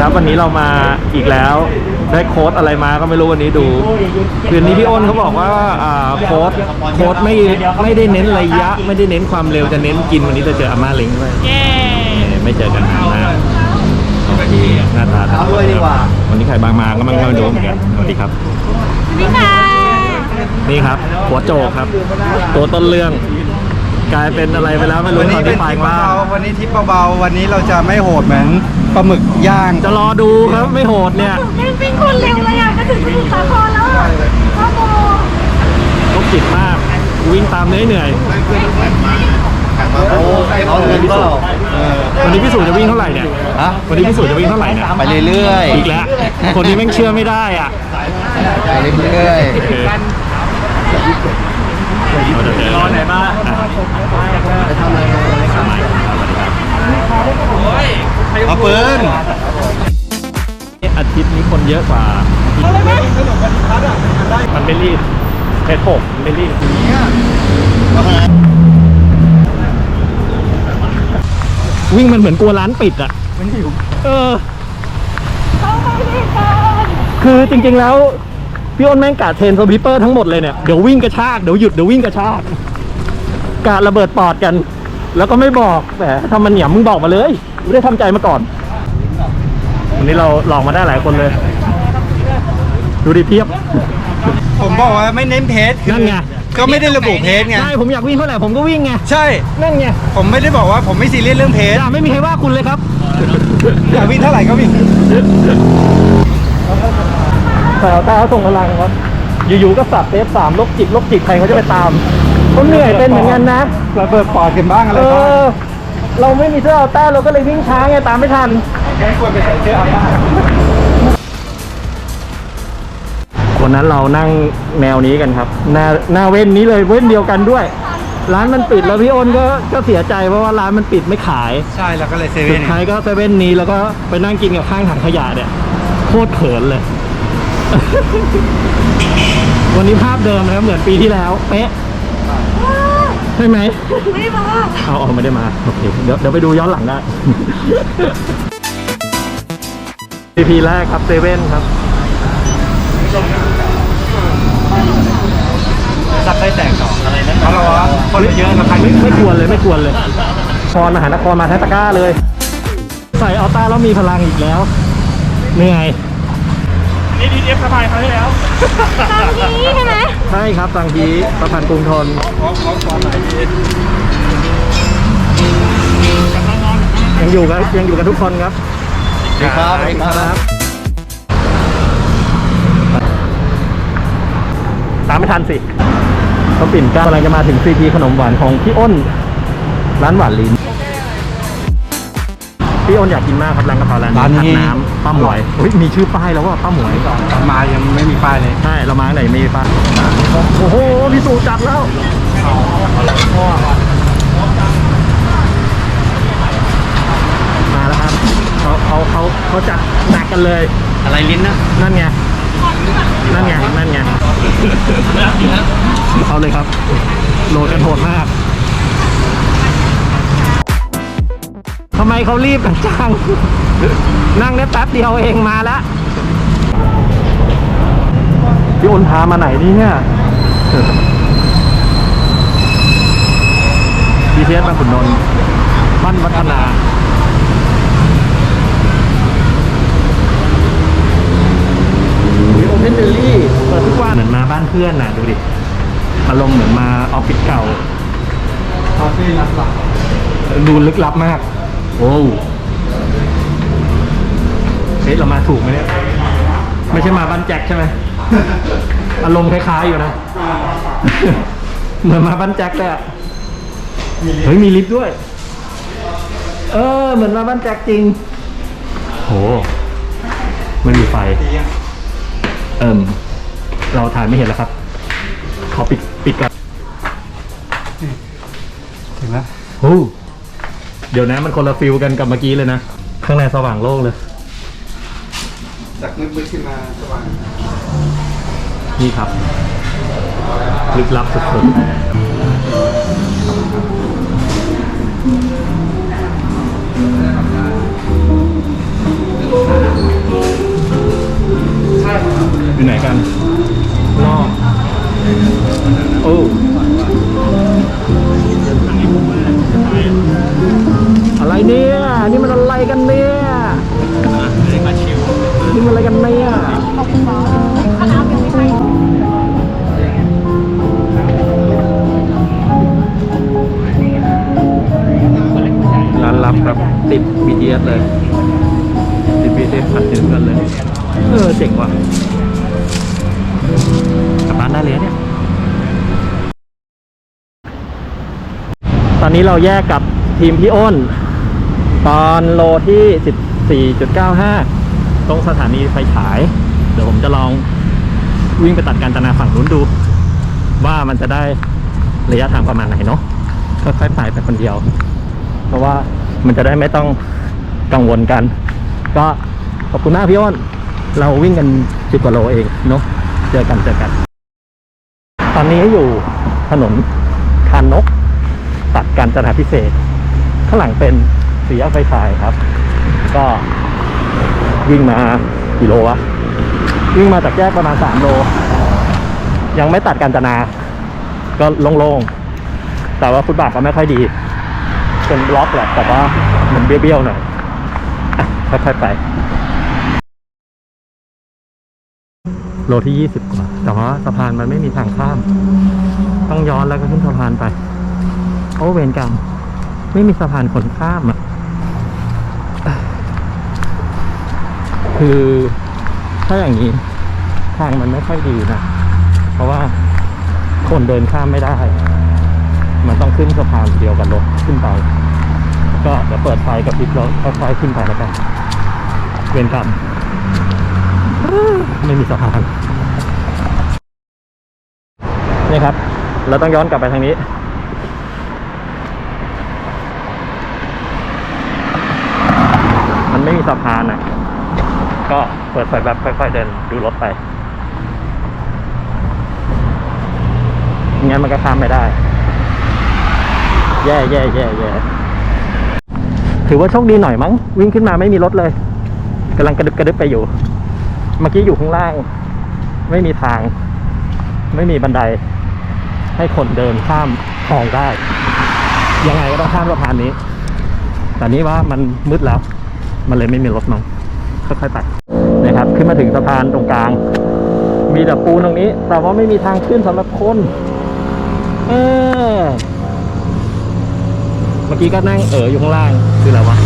ครับ วันนี้เรามาอีกแล้ว ได้โค้ดอะไรมาก็ไม่รู้วันนี้ดู คืนนี้พี่อ้นเขาบอกว่าอ่าโค้ดโค้ดไม่ไม่ได้เน้นระยะ ไม่ได้เน้นความเร็วจะเน้นกินวันนี้จะเจออาม่าเล้งด้วยเย้ไม่เจอกันนานมากโอเคหน้าตาทั้งหมดนะครับวันนี้ใครบางมาก็ไมันไม่รู้เหมือนกันสวัสดีครับนี่ค่ะ นี่ครับหัวโจกครับ ตัวต้นเรื่องกลายเป็นอะไรไปแล้วไม่รู้วันตนี้อนเป็นที่ปลายทริปล่าเบาๆวันนี้ทริปเบาๆวันนี้เราจะไม่โหดเหมือน ปลาหมึกย่างจะรอดูครับไม่โหดเนี่ยไม่วิ่งคนเร็วเลยอะมาถึงสมุทรสาครแล้วอะพ่อโบรถติดมากวิ่งตามเหนื่อยเหนื่อยโอ้เขาเงินเปล่าวันนี้พี่สูจน์จะวิ่งเท่าไหร่เนี่ยฮะวันนี้พี่สูจน์จะวิ่งเท่าไหร่เนี่ยไปเรื่อยๆอีกแล้วคนนี้แม่งเชื่อไม่ได้อะไปเรื่อยโอเคเราจะเจอรอไหนมา ๆ เอาปืนอาทิตย์นี้คนเยอะกว่ามันไม่รีบเพจหกมันไม่รีบวิ่งมันเหมือนกลัวร้านปิดอะ มันหิว เออเขาไปด้วยกันคือจริงๆแล้ว พี่อ้นแม่งกาดเทรนสวิปเปอร์ทั้งหมดเลยเนี่ย เดี๋ยววิ่งกระชาก เดี๋ยวหยุด เดี๋ยววิ่งกระชาก กาดระเบิดปอดกัน แล้วก็ไม่บอกแหมทำมันเหนียมมึงบอกมาเลย ไม่ได้ทำใจมาก่อน วันนี้เราหลอกมาได้หลายคนเลย ดูดิเพียบ ผมบอกว่าไม่เน้นเพจคือนั่นไงก็ไม่ได้ระบุเพจไงใช่ผมอยากวิ่งเท่าไหร่ผมก็วิ่งไงใช่นั่นไงผมไม่ได้บอกว่าผมไม่ซีเรียสเรื่องเพจอย่าไม่มีใครว่าคุณเลยครับอยากวิ่งเท่าไหร่ก็วิ่งสาวตาส่งพลังครับอยู่ๆก็สับเทปสามลกจิตลกจิตใครเขาจะไปตามเขาเหนื่อยเป็นเหมือนกันนะระเบิดปอดกันบ้างอะไรเอบ้างอ เราไม่มีเสื้ออัลต้าเราก็เลยวิ่งช้าไงตามไม่ทันไม่ควรไปใส่เสื้ออาบ้าวันนั้นเรานั่งแนวนี้กันครับ หน้าหน้าเว้นนี้เลยเว้นเดียวกันด้วย ร้านมันปิดแล้วพี่อ้นก็ก็เสียใจเพราะว่าร้านมันปิดไม่ขาย ใช่แล้วก็เลยเซสุเว่ดนท้ายก็เซเว่นนี้แล้วก็ไปนั่งกินกับข้างถังขยะเนี่ยโคตรเขินเลย วันนี้ภาพเดิมนะครับเหมือนปีที่แล้ว เป๊ะใช่ไหมไม่บอกเอาเอาไม่ได้มา โอเค เดี๋ยวเดี๋ยวไปดูย้อนหลังได้ EP แรกครับเซเว่นครับสักได้แตกสองอะไรนะเพราะเราว่าคนเยอะกับใครไม่ไม่ควรเลยไม่ควรเลยคอนมหานครมาแทตะกร้าเลย ใส่อัลต้าแล้วมีพลังอีกแล้วเหนื่อย ตอนนี้ใช่ไหมใช่ครับสังทีประพันธ์กรุงทนยังอยู่กันยังอยู่กันทุกคนครับดีครับดีครับ ตามไม่ทันสิเขาปิ่นเกล้ากำลังจะมาถึงซีทีขนมหวานของพี่อ้น ร้านหวานลิ้น พี่อ้นอยากกินมากครับร้านกะเพราร้านร้านนี้ น้ำป้าหมวยเฮ้ยมีชื่อป้ายแล้วว่าป้าหมวยมายังไม่มีป้ายเลยใช่เรามาไหนมีป้ายโอ้โหพี่สูจัดแล้วมาแล้วครับเขาเขาเขาเขาจัดหนักกันเลย อะไรลิ้นนะนั่นไง นั่นไง นั่นไงเขาเลยครับ โหลดกันโหดมาก ทำไมเขารีบกันจัง นั่งได้แป๊บเดียวเองมาแล้วพี่อ้นพามาไหนนี่เนี่ย BTS บางขุนนนท์บ้านวัฒนาโอเพนเดลี่เปิดทุกวันเหมือนมาบ้านเพื่อนน่ะ ดูดิ อารมณ์เหมือนมาออฟฟิศเก่าคาเฟ่นักหลักดูลึกลับมาก โอ้วเฮ้ยเรามาถูกไหมเนี่ย ไม่ใช่มาบ้านแจ็คใช่ไหมอารมณ์คล้ายๆอยู่นะ เหมือนมาบ้านแจ็คเลยอะเฮ้ยมีลิฟต์ด้วย เออ เหมือนมาบ้านแจ็คจริง โหไม่มีไฟ เอิ่ม เราถ่ายไม่เห็นแล้วครับ ขอปิดปิดก่อนถึงแล้วโอ้ เดี๋ยวนะมันคนละฟิลกันกับเมื่อกี้เลยนะ ข้างในสว่างโล่งเลย จากมืดๆขึ้นมาสว่าง นี่ครับ ลึกลับสุดๆครับอยู่ไหนกันนอกโอ้ เนี่ยนี่มันอะไรกันเนี่ยนี่มันอะไรกันเนี่ยร้านลับครับติด BTS เลย ติด BTS ผ่านถึงกันเลย เออเจ๋งว่ะกลับบ้านได้เลยเนี่ย ตอนนี้เราแยกกับทีมพี่อ้น ตอนโลที่ 14.95 ตรงสถานีไฟฉาย เดี๋ยวผมจะลองวิ่งไปตัดการจนาฝั่งนู้นดู ว่ามันจะได้ระยะทางประมาณไหนเนาะค่อยๆไปไปคนเดียว เพราะว่ามันจะได้ไม่ต้องกังวลกัน ก็ขอบคุณมากพี่อ้นเราวิ่งกันสิบกว่าโลเองเนาะเจอกันเจอกัน ตอนนี้อยู่ถนนคานนก ตัดการจนาพิเศษข้างหลังเป็น สี่แยกไฟฉายครับ ก็วิ่งมากี่โลวะวิ่งมาจากแยกประมาณสามโล ยังไม่ตัดการจนา ก็โล่งๆ แต่ว่าฟุตบาทก็ไม่ค่อยดี เป็นบล็อกแหละแต่ว่ามันเบี้ยวๆหน่อยค่อยๆไป โลที่ยี่สิบกว่า แต่ว่าสะพานมันไม่มีทางข้าม ต้องย้อนแล้วก็ขึ้นสะพานไป โอ้เวรกรรมไม่มีสะพานคนข้ามอะ คือถ้าอย่างนี้ทางมันไม่ค่อยดีนะ เพราะว่าคนเดินข้ามไม่ได้ มันต้องขึ้นสะพานเดียวกับรถขึ้นไป ก็เดี๋ยวเปิดไฟกับพริบรถค่อยๆขึ้นไปแล้วกันเวรกรรมไม่มีสะพานนี่ครับ เราต้องย้อนกลับไปทางนี้ มันไม่มีสะพานอะก็เปิดไฟแบบค่อยๆเดินดูรถไปงั้นมันก็ข้ามไม่ได้ แย่แย่แย่แย่ถือว่าโชคดีหน่อยมั้ง วิ่งขึ้นมาไม่มีรถเลยกำลังกระดึบกระดึบไปอยู่ เมื่อกี้อยู่ข้างล่าง ไม่มีทาง ไม่มีบันได ให้คนเดินข้ามคลองได้ ยังไงก็ต้องข้ามสะพานนี้ แต่นี่ว่ามันมืดแล้ว มันเลยไม่มีรถน้องค่อยๆไปนะครับ ขึ้นมาถึงสะพานตรงกลาง มีแต่ปูนตรงนี้ แต่ว่าไม่มีทางขึ้นสำหรับคน เออเมื่อกี้ก็นั่งเอออยู่ข้างล่างคืออะไรวะ